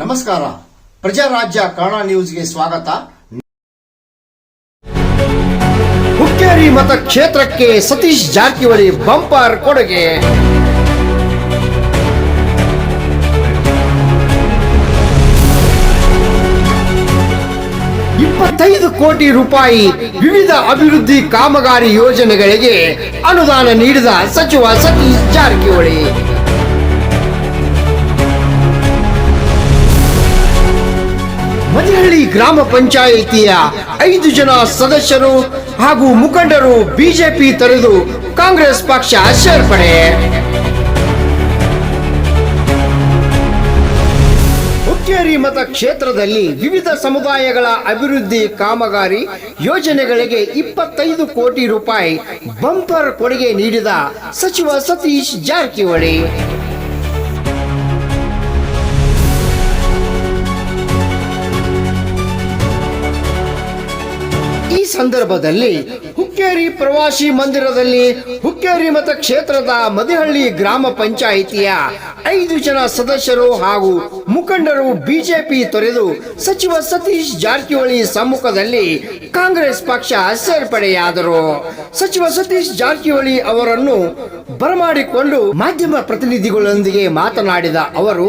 ನಮಸ್ಕಾರ. ಪ್ರಜಾರಾಜ್ಯ ಕನ್ನಡ ನ್ಯೂಸ್ಗೆ ಸ್ವಾಗತ. ಹುಕ್ಕೇರಿ ಮತಕ್ಷೇತ್ರಕ್ಕೆ ಸತೀಶ್ ಜಾರಕಿಹೊಳಿ ಬಂಪರ್ ಕೊಡುಗೆ. ಕೋಟಿ ರೂಪಾಯಿ ವಿವಿಧ ಅಭಿವೃದ್ಧಿ ಕಾಮಗಾರಿ ಯೋಜನೆಗಳಿಗೆ ಅನುದಾನ ನೀಡಿದ ಸಚಿವ ಸತೀಶ್ ಜಾರಕಿಹೊಳಿ. ಮದಿಹಳ್ಳಿ ಗ್ರಾಮ ಪಂಚಾಯಿತಿಯ ಐದು ಜನ ಸದಸ್ಯರು ಹಾಗೂ ಮುಖಂಡರು ಬಿಜೆಪಿ ತೊರೆದು ಕಾಂಗ್ರೆಸ್ ಪಕ್ಷ ಸೇರ್ಪಡೆ. ಹುಕ್ಕೇರಿ ಮತಕ್ಷೇತ್ರದಲ್ಲಿ ವಿವಿಧ ಸಮುದಾಯಗಳ ಅಭಿವೃದ್ಧಿ ಕಾಮಗಾರಿ ಯೋಜನೆಗಳಿಗೆ ಇಪ್ಪತ್ತೈದು ಕೋಟಿ ರೂಪಾಯಿ ಬಂಪರ್ ಕೊಡುಗೆ ನೀಡಿದ ಸಚಿವ ಸತೀಶ್ ಜಾರಕಿಹೊಳಿ. ಸಂದರ್ಭದಲ್ಲಿ ಹುಕ್ಕೇರಿ ಪ್ರವಾಸಿ ಮಂದಿರದಲ್ಲಿ ಹುಕ್ಕೇರಿ ಮತ ಕ್ಷೇತ್ರದ ಮದಿಹಳ್ಳಿ ಗ್ರಾಮ ಪಂಚಾಯಿತಿಯ ಐದು ಜನ ಸದಸ್ಯರು ಹಾಗೂ ಮುಖಂಡರು ಬಿಜೆಪಿ ತೊರೆದು ಸಚಿವ ಸತೀಶ್ ಜಾರಕಿಹೊಳಿ ಸಮ್ಮುಖದಲ್ಲಿ ಕಾಂಗ್ರೆಸ್ ಪಕ್ಷ ಸೇರ್ಪಡೆಯಾದರು. ಸಚಿವ ಸತೀಶ್ ಜಾರಕಿಹೊಳಿ ಅವರನ್ನು ಬರಮಾಡಿಕೊಂಡು ಮಾಧ್ಯಮ ಪ್ರತಿನಿಧಿಗಳೊಂದಿಗೆ ಮಾತನಾಡಿದ ಅವರು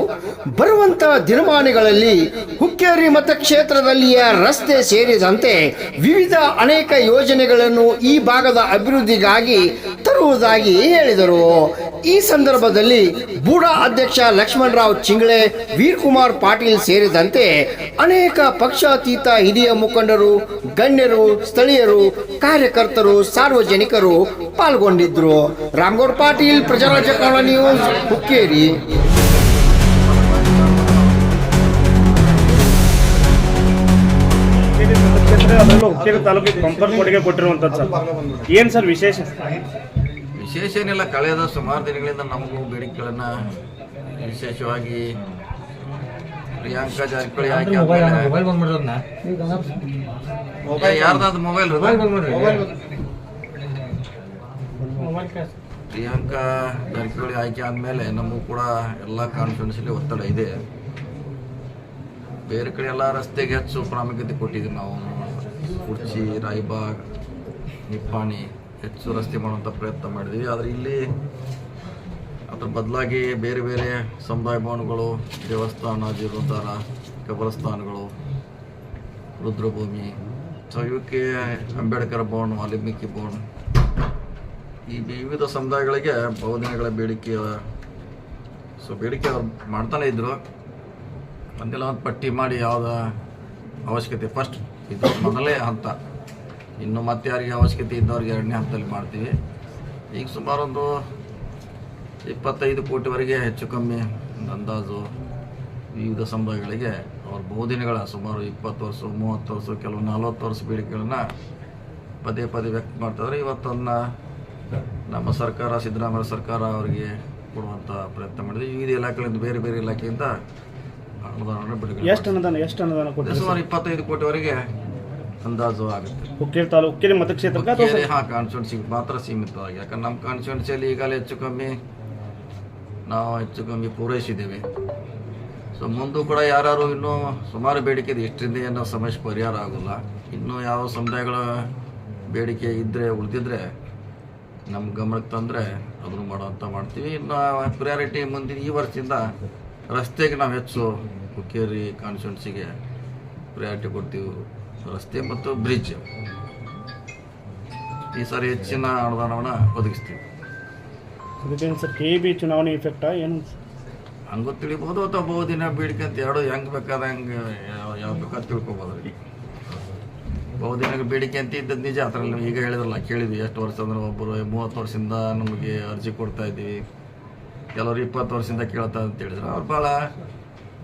ಬರುವಂತ ದಿನಮಾನಗಳಲ್ಲಿ ಹುಕ್ಕೇರಿ ಮತಕ್ಷೇತ್ರದಲ್ಲಿಯ ರಸ್ತೆ ಸೇರಿದಂತೆ ವಿವಿಧ ಅನೇಕ ಯೋಜನೆಗಳನ್ನು ಈ ಭಾಗದ ಅಭಿವೃದ್ಧಿಗಾಗಿ ತರುವುದಾಗಿ ಹೇಳಿದರು. ಈ ಸಂದರ್ಭದಲ್ಲಿ ಬೂಡಾ ಅಧ್ಯಕ್ಷ ಲಕ್ಷ್ಮಣರಾವ್ ಚಿಂಗ್ಳೆ, ವೀರ್ಕುಮಾರ್ ಪಾಟೀಲ್ ಸೇರಿದಂತೆ ಅನೇಕ ಪಕ್ಷಾತೀತ ಹಿರಿಯ ಮುಖಂಡರು, ಗಣ್ಯರು, ಸ್ಥಳೀಯರು, ಕಾರ್ಯಕರ್ತರು, ಸಾರ್ವಜನಿಕರು ಪಾಲ್ಗೊಂಡಿದ್ದರು ರಾಮಗೌಡ್ ಪಾಟೀಲ್, ಪ್ರಜಾರಾಜ್ಯ ಕನ್ನಡ ನ್ಯೂಸ್, ಹುಕ್ಕೇರಿ. ಅದರಲ್ಲೂ ಹುಕ್ಕೇರಿ ತಾಲೂಕಿಗೆ ಬಂಪರ್ ಕೊಡುಗೆ ಕೊಟ್ಟಿರುವಂಥದ್ದು ಸರ್. ಏನು ಸರ್ ವಿಶೇಷ? ವಿಶೇಷ ಏನಿಲ್ಲ ಕಳೆದ ಸುಮಾರು ದಿನಗಳಿಂದ ನಮಗೂ ಬೇಡಿಕೆಗಳನ್ನ ವಿಶೇಷವಾಗಿ ಪ್ರಿಯಾಂಕಾ ಜಾರಕಿಹೊಳಿ ಹಾಕಿ ಆದ್ಮೇಲೆ ಯಾರ್ದಾದ ಮೊಬೈಲ್ ಪ್ರಿಯಾಂಕಾ ಜಾರಕಿಹೊಳಿ ಆಯ್ಕೆ ಆದಮೇಲೆ ನಮಗೂ ಕೂಡ ಎಲ್ಲ ಕಾನ್ಫಿಡೆನ್ಸಲ್ಲಿ ಒತ್ತಡ ಇದೆ. ಬೇರೆ ಕಡೆ ಎಲ್ಲ ರಸ್ತೆಗೆ ಹೆಚ್ಚು ಪ್ರಾಮುಖ್ಯತೆ ಕೊಟ್ಟಿದ್ದೀವಿ ನಾವು. ಕುರ್ಚಿ, ರಾಯ್ಬಾಗ್, ನಿಪ್ಪಾಣಿ ಹೆಚ್ಚು ರಸ್ತೆ ಮಾಡುವಂಥ ಪ್ರಯತ್ನ ಮಾಡಿದ್ವಿ. ಆದರೆ ಇಲ್ಲಿ ಅದ್ರ ಬದಲಾಗಿ ಬೇರೆ ಬೇರೆ ಸಮುದಾಯ ಭವನಗಳು, ದೇವಸ್ಥಾನ, ಜೀರ್ಣೋದ್ಧಾರ, ಕಬರಸ್ಥಾನಗಳು, ರುದ್ರಭೂಮಿ ಸೊ ಇವಕ್ಕೆ ಅಂಬೇಡ್ಕರ್ ಭವನ, ವಾಲ್ಮೀಕಿ ಭವನ. ಈ ವಿವಿಧ ಸಮುದಾಯಗಳಿಗೆ ಬಹುದಿನಗಳ ಬೇಡಿಕೆ ಸೊ ಬೇಡಿಕೆ ಅವ್ರು ಮಾಡ್ತಾನೆ ಇದ್ರು. ಒಂದೆಲ್ಲ ಒಂದು ಪಟ್ಟಿ ಮಾಡಿ ಯಾವ್ದ ಅವಶ್ಯಕತೆ. ಫಸ್ಟ್ ಇದು ಮೊದಲೇ ಹಂತ. ಇನ್ನು ಮತ್ತೆ ಯಾರಿಗೆ ಅವಶ್ಯಕತೆ ಇದ್ದವ್ರಿಗೆ ಎರಡನೇ ಹಂತದಲ್ಲಿ ಮಾಡ್ತೀವಿ. ಈಗ ಸುಮಾರು ಒಂದು ಇಪ್ಪತ್ತೈದು ಕೋಟಿವರೆಗೆ ಹೆಚ್ಚು ಕಮ್ಮಿ ಅಂದಾಜು ವಿವಿಧ ಸಮುದಾಯಗಳಿಗೆ ಅವ್ರ ಬಹುದಿನಗಳ ಸುಮಾರು ಇಪ್ಪತ್ತು ವರ್ಷ ಮೂವತ್ತು ವರ್ಷ ಕೆಲವು ನಲವತ್ತು ವರ್ಷ ಬೇಡಿಕೆಗಳನ್ನ ಪದೇ ಪದೇ ವ್ಯಕ್ತ ಮಾಡ್ತಾಯಿದ್ರೆ ಇವತ್ತನ್ನ ನಮ್ಮ ಸರ್ಕಾರ ಸಿದ್ದರಾಮಯ್ಯ ಸರ್ಕಾರ ಅವರಿಗೆ ಕೊಡುವಂಥ ಪ್ರಯತ್ನ ಮಾಡಿದೆ. ವಿವಿಧ ಇಲಾಖೆಗಳಿಂದ ಬೇರೆ ಬೇರೆ ಇಲಾಖೆಯಿಂದ ಅನುದಾನವನ್ನು ಬಿಡುಗಡೆ ಎಷ್ಟು ಅನುದಾನ ಎಷ್ಟು ಅನುದಾನ ಸುಮಾರು ಇಪ್ಪತ್ತೈದು ಕೋಟಿವರೆಗೆ ಅಂದಾಜು ಆಗುತ್ತೆ. ಹುಕ್ಕೇರಿ ತಾಲೂಕು ಹುಕ್ಕೇರಿ ಮತಕ್ಷೇತ್ರಕ್ಕೆ ಅಥವಾ ಹಾಂ ಕಾನ್ಸ್ಟಿಟ್ಯೂನ್ಸಿಗೆ ಮಾತ್ರ ಸೀಮಿತವಾಗಿ. ಯಾಕಂದ್ರೆ ನಮ್ಮ ಕಾನ್ಸ್ಟಿಟ್ಯೂನ್ಸಿಯಲ್ಲಿ ಈಗಲೇ ಹೆಚ್ಚು ಕಮ್ಮಿ ನಾವು ಹೆಚ್ಚು ಕಮ್ಮಿ ಪೂರೈಸಿದ್ದೇವೆ. ಸೊ ಮುಂದೂ ಕೂಡ ಯಾರು ಇನ್ನೂ ಸುಮಾರು ಬೇಡಿಕೆ ಇದೆ. ಇಷ್ಟರಿಂದ ಏನೋ ಸಮಸ್ಯೆ ಪರಿಹಾರ ಆಗೋಲ್ಲ. ಇನ್ನೂ ಯಾವ ಸಮುದಾಯಗಳ ಬೇಡಿಕೆ ಇದ್ದರೆ ಉಳಿದಿದ್ರೆ ನಮ್ಮ ಗಮನಕ್ಕೆ ತಂದರೆ ಅದನ್ನು ಮಾಡುವಂಥ ಮಾಡ್ತೀವಿ. ಇನ್ನು ಪ್ರಿಯಾರಿಟಿ ಮುಂದಿನ ಈ ವರ್ಷದಿಂದ ರಸ್ತೆಗೆ ನಾವು ಹೆಚ್ಚು ಹುಕ್ಕೇರಿ ಕಾನ್ಸ್ಟಿಟ್ಯೂನ್ಸಿಗೆ ಪ್ರಿಯಾರಿಟಿ ಕೊಡ್ತೀವಿ. ರಸ್ತೆ ಮತ್ತು ಬ್ರಿಡ್ಜ್. ಈ ಸಾರಿ ಹೆಚ್ಚಿನ ಅನುದಾನವನ್ನು ಒದಗಿಸ್ತೀವಿ. ಸರ್ ಕೆ ಬಿ ಚುನಾವಣೆ ಇಫೆಕ್ಟಾ ಏನು ಹಂಗೂ ತಿಳಿಬೋದು ಅಥವಾ ಬಹುದಿನ ಬೇಡಿಕೆ ಅಂತ ಎರಡು ಹೆಂಗೆ ಬೇಕಾದ ಹೆಂಗ್ ಯಾವ ಯಾವ ಬೇಕಾದ ತಿಳ್ಕೊಬೋದು ರೀ ಬಹುದಿನ ಬೇಡಿಕೆ ಅಂತ ಇದ್ದದ್ದು ನಿಜ. ಅದರಲ್ಲಿ ಈಗ ಹೇಳಿದ್ರಲ್ಲ ಕೇಳಿದ್ವಿ ಎಷ್ಟು ವರ್ಷ ಅಂದ್ರೆ ಒಬ್ಬರು ಮೂವತ್ತು ವರ್ಷದಿಂದ ನಮಗೆ ಅರ್ಜಿ ಕೊಡ್ತಾ ಇದ್ದೀವಿ. ಕೆಲವರು ಇಪ್ಪತ್ತು ವರ್ಷದಿಂದ ಕೇಳ್ತಾ ಅಂತ ಹೇಳಿದ್ರು. ಅವ್ರು ಭಾಳ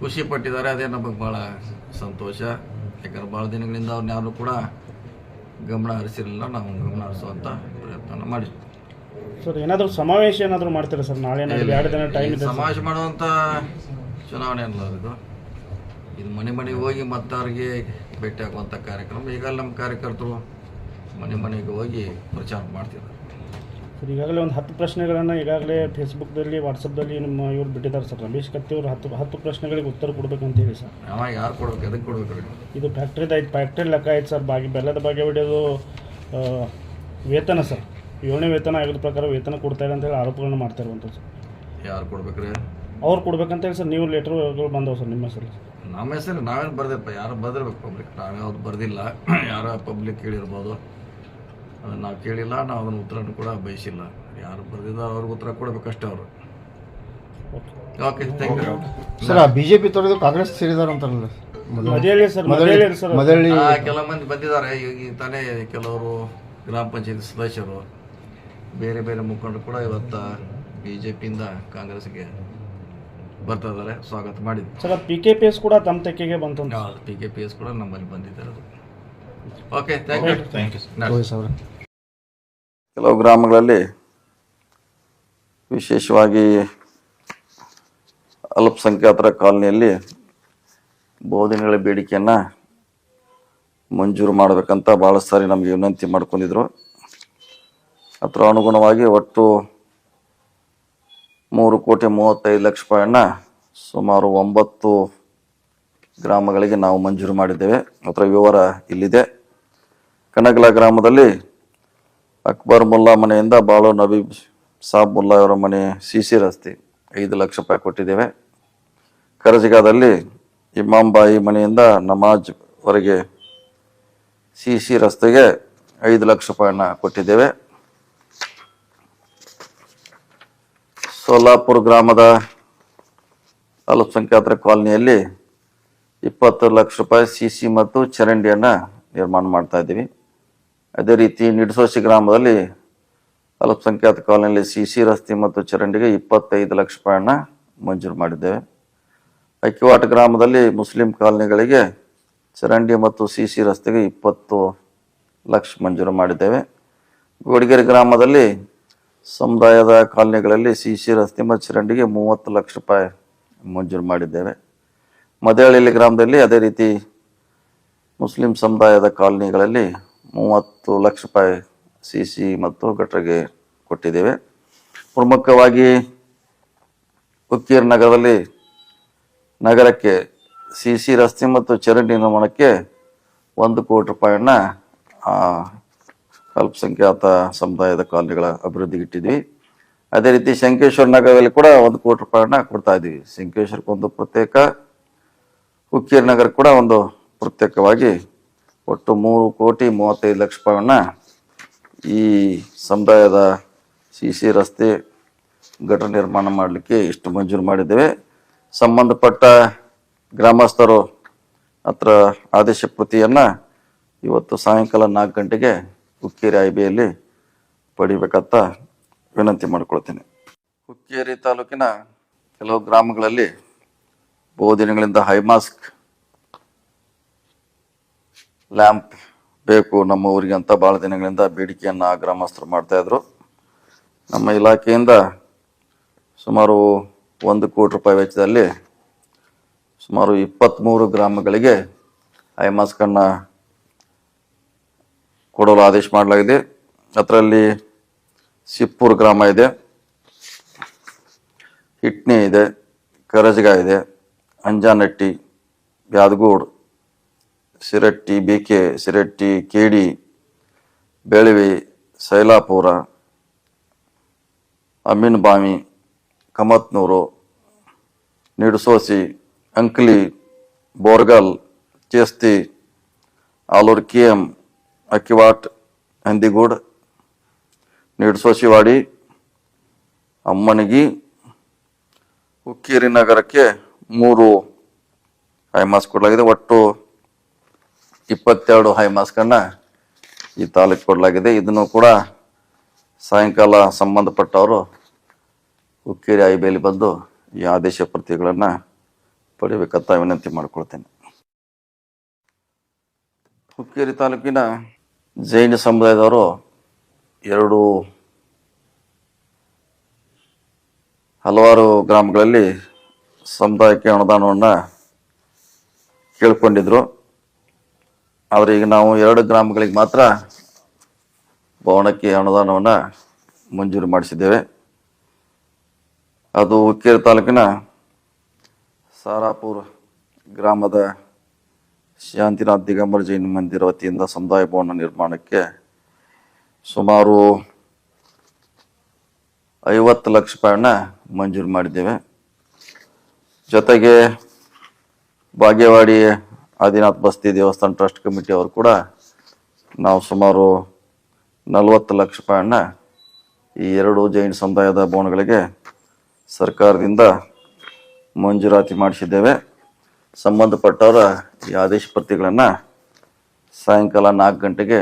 ಖುಷಿ ಪಟ್ಟಿದ್ದಾರೆ. ಅದೇ ನಮಗೆ ಭಾಳ ಸಂತೋಷ. ಯಾಕಂದ್ರೆ ಭಾಳ ದಿನಗಳಿಂದ ಅವ್ರನ್ನ ಯಾರು ಕೂಡ ಗಮನ ಹರಿಸಿರಲಿಲ್ಲ. ನಾವು ಗಮನ ಹರಿಸುವಂಥ ಪ್ರಯತ್ನ ಮಾಡಿ ಸರ್ ಏನಾದರೂ ಸಮಾವೇಶ ಏನಾದರೂ ಮಾಡ್ತೀರಾ ಸರ್? ನಾಳೆ ಎರಡು ದಿನ ಟೈಮ್ ಇದೆ. ಸಮಾವೇಶ ಮಾಡುವಂಥ ಚುನಾವಣೆ ಅಲ್ಲ ಇದು. ಇದು ಮನೆ ಮನೆಗೆ ಹೋಗಿ ಮತ್ತವ್ರಿಗೆ ಭೇಟಿ ಆಗುವಂಥ ಕಾರ್ಯಕ್ರಮ. ಈಗ ನಮ್ಮ ಕಾರ್ಯಕರ್ತರು ಮನೆ ಮನೆಗೆ ಹೋಗಿ ಪ್ರಚಾರ ಮಾಡ್ತಿದ್ದಾರೆ. ಸರ್ ಈಗಾಗಲೇ ಒಂದು ಹತ್ತು ಪ್ರಶ್ನೆಗಳನ್ನು ಈಗಾಗಲೇ ಫೇಸ್ಬುಕ್ದಲ್ಲಿ ವಾಟ್ಸಪ್ದಲ್ಲಿ ನಿಮ್ಮ ಇವ್ರು ಬಿಟ್ಟಿದ್ದಾರೆ ಸರ್. ರಮೇಶ್ ಕತ್ತಿ ಅವರು ಹತ್ತು ಹತ್ತು ಪ್ರಶ್ನೆಗಳಿಗೆ ಉತ್ತರ ಕೊಡ್ಬೇಕಂತ ಹೇಳಿ ಸರ್. ಯಾರು ಕೊಡ್ಬೇಕು ಎದಕ್ಕೆ ಕೊಡ್ಬೇಕು ಇದು ಫ್ಯಾಕ್ಟ್ರಿದ ಆಯ್ತು ಫ್ಯಾಕ್ಟ್ರಿ ಲೆಕ್ಕ ಆಯ್ತು ಸರ್. ಬಾಗಿ ಬೆಲ್ಲದ ಬಗ್ಗೆ ಹೊಡೆಯೋದು ವೇತನ ಸರ್. ಏಳನೇ ವೇತನ ಆಗಿರೋ ಪ್ರಕಾರ ವೇತನ ಕೊಡ್ತಾ ಅಂತ ಹೇಳಿ ಆರೋಪಗಳನ್ನ ಮಾಡ್ತಾ ಇರುವಂಥದ್ದು ಸರ್. ಯಾರು ಕೊಡ್ಬೇಕು ರೀ ಅವ್ರು ಕೊಡ್ಬೇಕಂತೇಳಿ ಸರ್ ನೀವು ಲೆಟ್ರ್ಗಳು ಬಂದವು ಸರ್ ನಿಮ್ಮ ಹೆಸರು ನಮ್ಮ ಹೆಸರು ನಾವೇನು ಬರ್ದಪ್ಪ ಯಾರು ಬರ್ದಿರ್ಬೇಕು ಪಬ್ಲಿಕ್ ನಾವೇ ಅವ್ರು ಬರ್ದಿಲ್ಲ. ಯಾರೋ ಪಬ್ಲಿಕ್ ಕೇಳಿರ್ಬೋದು. ನಾವು ಕೇಳಿಲ್ಲ ನಾವು ಅದನ್ನು ಉತ್ತರನೂ ಕೂಡ ಬಯಸಿಲ್ಲ. ಯಾರು ಬರೆದಿದ್ದಾರೆ ಅವ್ರಿಗೆ ಉತ್ತರ ಕೊಡಬೇಕಷ್ಟೇ ಅವರು. Okay thank you sir BJP ತೊರೆದು ಕಾಂಗ್ರೆಸ್ ಸೇರಿದಾರ ಅಂತಾರಲ್ಲ ಸರ್. ಸರ್ ಮೊದಲಿ ಆ, ಕೆಲ ಮಂದಿ ಬಂದಿದ್ದಾರೆ. ಈಗ ತಾನೇ ಕೆಲವರು ಗ್ರಾಮ ಪಂಚಾಯತ್ ಸದಸ್ಯರು. ಬೇರೆ ಬೇರೆ ಮುಖಂಡರು ಕೂಡ ಇವತ್ತು ಬಿ ಜೆ ಪಿಯಿಂದ ಕಾಂಗ್ರೆಸ್ಗೆ ಬರ್ತಾ ಇದ್ದಾರೆ. ಸ್ವಾಗತ ಮಾಡಿದ್ರು sir P K P S ಕೂಡ ತಮ್ಮ ತೆಕ್ಕೆಗೆ ಬಂತು ಪಿ ಕೆ ಪಿ ಎಸ್ ಕೂಡ ನಮ್ಮಲ್ಲಿ ಬಂದಿದ್ದಾರೆ okay thank you thank you ಸಾವಿರ ಕೆಲವು ಗ್ರಾಮಗಳಲ್ಲಿ ವಿಶೇಷವಾಗಿ ಅಲ್ಪಸಂಖ್ಯಾತರ ಕಾಲನಿಯಲ್ಲಿ ಬೋಧನೆಗಳ ಬೇಡಿಕೆಯನ್ನು ಮಂಜೂರು ಮಾಡಬೇಕಂತ ಭಾಳ ಸಾರಿ ನಮಗೆ ವಿನಂತಿ ಮಾಡ್ಕೊಂಡಿದ್ರು. ಅದರ ಅನುಗುಣವಾಗಿ ಒಟ್ಟು ಮೂರು ಕೋಟಿ ಮೂವತ್ತೈದು ಲಕ್ಷ ರೂಪಾಯಿಯನ್ನು ಸುಮಾರು ಒಂಬತ್ತು ಗ್ರಾಮಗಳಿಗೆ ನಾವು ಮಂಜೂರು ಮಾಡಿದ್ದೇವೆ. ಅದರ ವಿವರ ಇಲ್ಲಿದೆ. ಕನಗಲ ಗ್ರಾಮದಲ್ಲಿ ಅಕ್ಬರ್ ಮುಲ್ಲಾ ಮನೆಯಿಂದ ಬಾಳು ನಬೀಬ್ ಸಾಬ್ ಮುಲ್ಲಾ ಅವರ ಮನೆ ಸಿ ಸಿ ರಸ್ತೆ. ಐದು ಲಕ್ಷ ರೂಪಾಯಿ ಕೊಟ್ಟಿದ್ದೇವೆ. ಕರಜಗಾದಲ್ಲಿ ಇಮಾಂಬಾಯಿ ಮನೆಯಿಂದ ನಮಾಜ್ ವರೆಗೆ ಸಿ ಸಿ ರಸ್ತೆಗೆ ಐದು ಲಕ್ಷ ರೂಪಾಯಿನ ಕೊಟ್ಟಿದ್ದೇವೆ. ಸೋಲಾಪುರ ಗ್ರಾಮದ ಅಲ್ಪಸಂಖ್ಯಾತರ ಕಾಲನಿಯಲ್ಲಿ ಇಪ್ಪತ್ತು ಲಕ್ಷ ರೂಪಾಯಿ ಸಿ ಸಿ ಮತ್ತು ಚರಂಡಿಯನ್ನು ನಿರ್ಮಾಣ ಮಾಡ್ತಾ ಇದ್ದೀವಿ. ಅದೇ ರೀತಿ ನಿಡ್ಸೋಸಿ ಗ್ರಾಮದಲ್ಲಿ ಅಲ್ಪಸಂಖ್ಯಾತ ಕಾಲೋನಿಯಲ್ಲಿ ಸಿ ಸಿ ರಸ್ತೆ ಮತ್ತು ಚರಂಡಿಗೆ ಇಪ್ಪತ್ತೈದು ಲಕ್ಷ ರೂಪಾಯಿಯನ್ನು ಮಂಜೂರು ಮಾಡಿದ್ದೇವೆ. ಅಕ್ಕಿವಾಟ ಗ್ರಾಮದಲ್ಲಿ ಮುಸ್ಲಿಂ ಕಾಲೋನಿಗಳಿಗೆ ಚರಂಡಿ ಮತ್ತು ಸಿ ಸಿ ರಸ್ತೆಗೆ ಇಪ್ಪತ್ತು ಲಕ್ಷ ಮಂಜೂರು ಮಾಡಿದ್ದೇವೆ. ಗೋಡಿಗೆರೆ ಗ್ರಾಮದಲ್ಲಿ ಸಮುದಾಯದ ಕಾಲೋನಿಗಳಲ್ಲಿ ಸಿ ಸಿ ರಸ್ತೆ ಮತ್ತು ಚರಂಡಿಗೆ ಮೂವತ್ತು ಲಕ್ಷ ರೂಪಾಯಿ ಮಂಜೂರು ಮಾಡಿದ್ದೇವೆ. ಮದಹಳ್ಳಿ ಗ್ರಾಮದಲ್ಲಿ ಅದೇ ರೀತಿ ಮುಸ್ಲಿಂ ಸಮುದಾಯದ ಕಾಲನಿಗಳಲ್ಲಿ ಮೂವತ್ತು ಲಕ್ಷ ರೂಪಾಯಿ ಸಿ ಸಿ ಮತ್ತು ಗಟ್ರಗೆ ಕೊಟ್ಟಿದ್ದೇವೆ. ಪ್ರಮುಖವಾಗಿ ಉಕ್ಕೀರ್ ನಗರದಲ್ಲಿ ನಗರಕ್ಕೆ ಸಿ ಸಿ ರಸ್ತೆ ಮತ್ತು ಚರಂಡಿ ನಿರ್ಮಾಣಕ್ಕೆ ಒಂದು ಕೋಟಿ ರೂಪಾಯಿಯನ್ನು ಅಲ್ಪಸಂಖ್ಯಾತ ಸಮುದಾಯದ ಕಾಲನಿಗಳ ಅಭಿವೃದ್ಧಿಗೆ ಇಟ್ಟಿದ್ವಿ. ಅದೇ ರೀತಿ ಶಂಕೇಶ್ವರ ನಗರದಲ್ಲಿ ಕೂಡ ಒಂದು ಕೋಟಿ ರೂಪಾಯಿಯನ್ನ ಕೊಡ್ತಾ ಇದ್ದೀವಿ. ಶಂಕೇಶ್ವರಕ್ಕೊಂದು ಪ್ರತ್ಯೇಕ ಹುಕ್ಕೇರಿ ನಗರ ಕೂಡ ಒಂದು ಪ್ರತ್ಯೇಕವಾಗಿ ಒಟ್ಟು ಮೂರು ಕೋಟಿ ಮೂವತ್ತೈದು ಲಕ್ಷ ರೂಪಾಯಿಯನ್ನ ಈ ಸಮುದಾಯದ ಸಿ ಸಿ ರಸ್ತೆ ಘಟನೆ ನಿರ್ಮಾಣ ಮಾಡಲಿಕ್ಕೆ ಇಷ್ಟು ಮಂಜೂರು ಮಾಡಿದ್ದೇವೆ. ಸಂಬಂಧಪಟ್ಟ ಗ್ರಾಮಸ್ಥರು ಹತ್ರ ಆದೇಶ ಪ್ರತಿಯನ್ನು ಇವತ್ತು ಸಾಯಂಕಾಲ ನಾಲ್ಕು ಗಂಟೆಗೆ ಹುಕ್ಕೇರಿ ಐ ಬಿಯಲ್ಲಿ ಪಡಿಬೇಕಂತ ವಿನಂತಿ ಮಾಡಿಕೊಳ್ತೀನಿ. ಹುಕ್ಕೇರಿ ತಾಲೂಕಿನ ಕೆಲವು ಗ್ರಾಮಗಳಲ್ಲಿ ಬಹುದಿನಗಳಿಂದ ಹೈಮಾಸ್ಕ್ ಲ್ಯಾಂಪ್ ಬೇಕು ನಮ್ಮ ಊರಿಗೆ ಅಂತ ಭಾಳ ದಿನಗಳಿಂದ ಬೇಡಿಕೆಯನ್ನು ಆ ಗ್ರಾಮಸ್ಥರು ಮಾಡ್ತಾಯಿದ್ರು ನಮ್ಮ ಇಲಾಖೆಯಿಂದ ಸುಮಾರು ಒಂದು ಕೋಟಿ ರೂಪಾಯಿ ವೆಚ್ಚದಲ್ಲಿ ಸುಮಾರು ಇಪ್ಪತ್ತ್ಮೂರು ಗ್ರಾಮಗಳಿಗೆ ಹೈಮಾಸ್ಕನ್ನು ಕೊಡಲು ಆದೇಶ ಮಾಡಲಾಗಿದೆ. ಅದರಲ್ಲಿ ಸಿಪ್ಪೂರು ಗ್ರಾಮ ಇದೆ ಹಿಟ್ನಿ ಇದೆ, ಕರಜಗ ಇದೆ, Anjanatti, Byadagud Siratti BK Siratti KD Belavi, Sailapur Aminbhavi Kamatnur, Nidsosi, Ankli, Borgal, Chesti, Aluru, K M, Akkiwat, Handigud, Nidsosiwadi, Ammanagi, Hukkeri ನಗರಕ್ಕೆ ಮೂರು. ಹೈಮಾಸ್ ಕೊಡಲಾಗಿದೆ. ಒಟ್ಟು ಇಪ್ಪತ್ತೆರಡು ಹೈಮಾಸ್ಕನ್ನು ಈ ತಾಲೂಕು ಕೊಡಲಾಗಿದೆ. ಇದನ್ನು ಕೂಡ ಸಾಯಂಕಾಲ ಸಂಬಂಧಪಟ್ಟವರು ಹುಕ್ಕೇರಿ ಐಬೇಲಿ ಬಂದು ಈ ಆದೇಶ ಪ್ರತಿಗಳನ್ನು ಪಡಿಬೇಕಂತ ವಿನಂತಿ ಮಾಡಿಕೊಳ್ತೇನೆ. ಹುಕ್ಕೇರಿ ತಾಲೂಕಿನ ಜೈನ ಸಮುದಾಯದವರು ಎರಡು ಹಲವಾರು ಗ್ರಾಮಗಳಲ್ಲಿ ಸಮುದಾಯಕ್ಕೆ ಅನುದಾನವನ್ನು ಕೇಳ್ಕೊಂಡಿದ್ರು. ಆದರೆ ನಾವು ಎರಡು ಗ್ರಾಮಗಳಿಗೆ ಮಾತ್ರ ಭವನಕ್ಕೆ ಅನುದಾನವನ್ನು ಮಂಜೂರು ಮಾಡಿಸಿದ್ದೇವೆ. ಅದು ಹುಕ್ಕೇರಿ ತಾಲೂಕಿನ ಸಾರಾಪುರ ಗ್ರಾಮದ ಶಾಂತಿನಾಥ್ ದಿಗಂಬರ ಜೈನ ಮಂದಿರ ವತಿಯಿಂದ ಸಮುದಾಯ ಭವನ ನಿರ್ಮಾಣಕ್ಕೆ ಸುಮಾರು ಐವತ್ತು ಲಕ್ಷ ರೂಪಾಯಿನ ಮಂಜೂರು ಮಾಡಿದ್ದೇವೆ. ಜೊತೆಗೆ ಬಾಗೇವಾಡಿ ಆದಿನಾಥ್ ಬಸ್ತಿ ದೇವಸ್ಥಾನ ಟ್ರಸ್ಟ್ ಕಮಿಟಿ ಅವರು ಕೂಡ ನಾವು ಸುಮಾರು ನಲವತ್ತು ಲಕ್ಷ ರೂಪಾಯಿಯನ್ನ ಈ ಎರಡು ಜೈನ್ ಸಮುದಾಯದ ಭವನಗಳಿಗೆ ಸರ್ಕಾರದಿಂದ ಮಂಜೂರಾತಿ ಮಾಡಿಸಿದ್ದೇವೆ. ಸಂಬಂಧಪಟ್ಟವರ ಈ ಆದೇಶ ಪ್ರತಿಗಳನ್ನು ಸಾಯಂಕಾಲ ನಾಲ್ಕು ಗಂಟೆಗೆ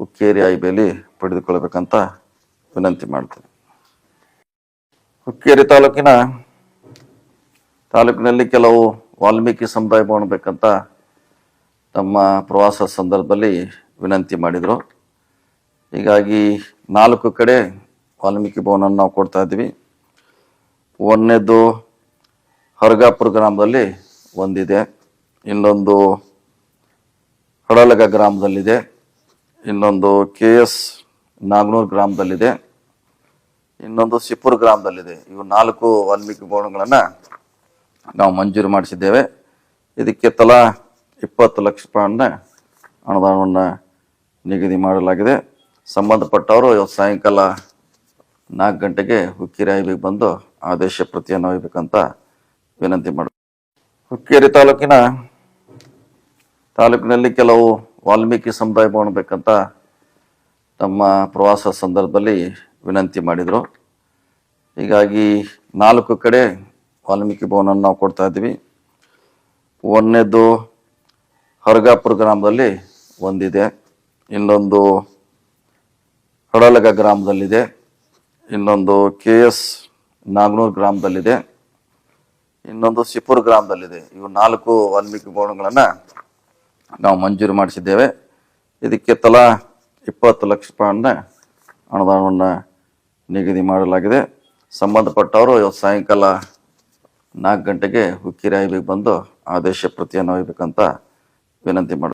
ಹುಕ್ಕೇರಿ ಐಬೇಲಿ ಪಡೆದುಕೊಳ್ಬೇಕಂತ ವಿನಂತಿ ಮಾಡ್ತೇನೆ. ಹುಕ್ಕೇರಿ ತಾಲೂಕಿನ ತಾಲೂಕಿನಲ್ಲಿ ಕೆಲವು ವಾಲ್ಮೀಕಿ ಸಮುದಾಯ ಭವನ ಬೇಕಂತ ತಮ್ಮ ಪ್ರವಾಸ ಸಂದರ್ಭದಲ್ಲಿ ವಿನಂತಿ ಮಾಡಿದರು. ಹೀಗಾಗಿ ನಾಲ್ಕು ಕಡೆ ವಾಲ್ಮೀಕಿ ಭವನ ನಾವು ಕೊಡ್ತಾ ಇದ್ದೀವಿ. ಒಂದನೇದು ಹರ್ಗಾಪುರ ಗ್ರಾಮದಲ್ಲಿ ಒಂದಿದೆ. ಇನ್ನೊಂದು ಹಡಲಗ ಗ್ರಾಮದಲ್ಲಿದೆ. ಇನ್ನೊಂದು ಕೆ ಎಸ್ ನಾಗನೂರು ಗ್ರಾಮದಲ್ಲಿದೆ. ಇನ್ನೊಂದು ಸಿಪುರ್ ಗ್ರಾಮದಲ್ಲಿದೆ. ಇವು ನಾಲ್ಕು ವಾಲ್ಮೀಕಿ ಭವನಗಳನ್ನು ನಾವು ಮಂಜೂರು ಮಾಡಿಸಿದ್ದೇವೆ. ಇದಕ್ಕೆ ತಲಾ ಇಪ್ಪತ್ತು ಲಕ್ಷ ರೂಪಾಯನ್ನ ಅನುದಾನವನ್ನು ನಿಗದಿ ಮಾಡಲಾಗಿದೆ. ಸಂಬಂಧಪಟ್ಟವರು ಇವತ್ತು ಸಾಯಂಕಾಲ ನಾಲ್ಕು ಗಂಟೆಗೆ ಹುಕ್ಕೇರಿ ಬಂದು ಆದೇಶ ಪ್ರತಿಯನ್ನು ಒಯ್ಯಬೇಕಂತ ವಿನಂತಿ ಮಾಡ, ಹುಕ್ಕೇರಿ ತಾಲೂಕಿನ, ತಾಲೂಕಿನಲ್ಲಿ ಕೆಲವು ವಾಲ್ಮೀಕಿ ಸಮುದಾಯ ಮಾಡಬೇಕಂತ ಬೇಕಂತ ತಮ್ಮ ಪ್ರವಾಸ ಸಂದರ್ಭದಲ್ಲಿ ವಿನಂತಿ ಮಾಡಿದರು. ಹೀಗಾಗಿ ನಾಲ್ಕು ಕಡೆ ವಾಲ್ಮೀಕಿ ಭವನ ನಾವು ಕೊಡ್ತಾ ಇದ್ದೀವಿ. ಒಂದನೇದು ಹರಗಾಪುರ ಗ್ರಾಮದಲ್ಲಿ ಒಂದಿದೆ. ಇನ್ನೊಂದು ಹಡಲಗ ಗ್ರಾಮದಲ್ಲಿದೆ. ಇನ್ನೊಂದು ಕೆ ಎಸ್ ನಾಗನೂರು ಗ್ರಾಮದಲ್ಲಿದೆ. ಇನ್ನೊಂದು ಸಿಪುರ್ ಗ್ರಾಮದಲ್ಲಿದೆ. ಇವು ನಾಲ್ಕು ವಾಲ್ಮೀಕಿ ಭವನಗಳನ್ನು ನಾವು ಮಂಜೂರು ಮಾಡಿಸಿದ್ದೇವೆ. ಇದಕ್ಕೆ ತಲಾ ಇಪ್ಪತ್ತು ಲಕ್ಷ ರೂಪಾಯಿಯನ್ನ ಅನುದಾನವನ್ನು ನಿಗದಿ ಮಾಡಲಾಗಿದೆ. ಸಂಬಂಧಪಟ್ಟವರು ಇವತ್ತು ಸಾಯಂಕಾಲ ನಾಲ್ಕು ಗಂಟೆಗೆ ಹುಕ್ಕೇರಿ ಬಂದು ಆದೇಶ ಪ್ರತಿಯನ್ನು ಒಯ್ಯಬೇಕಂತ ವಿನಂತಿ ಮಾಡಿ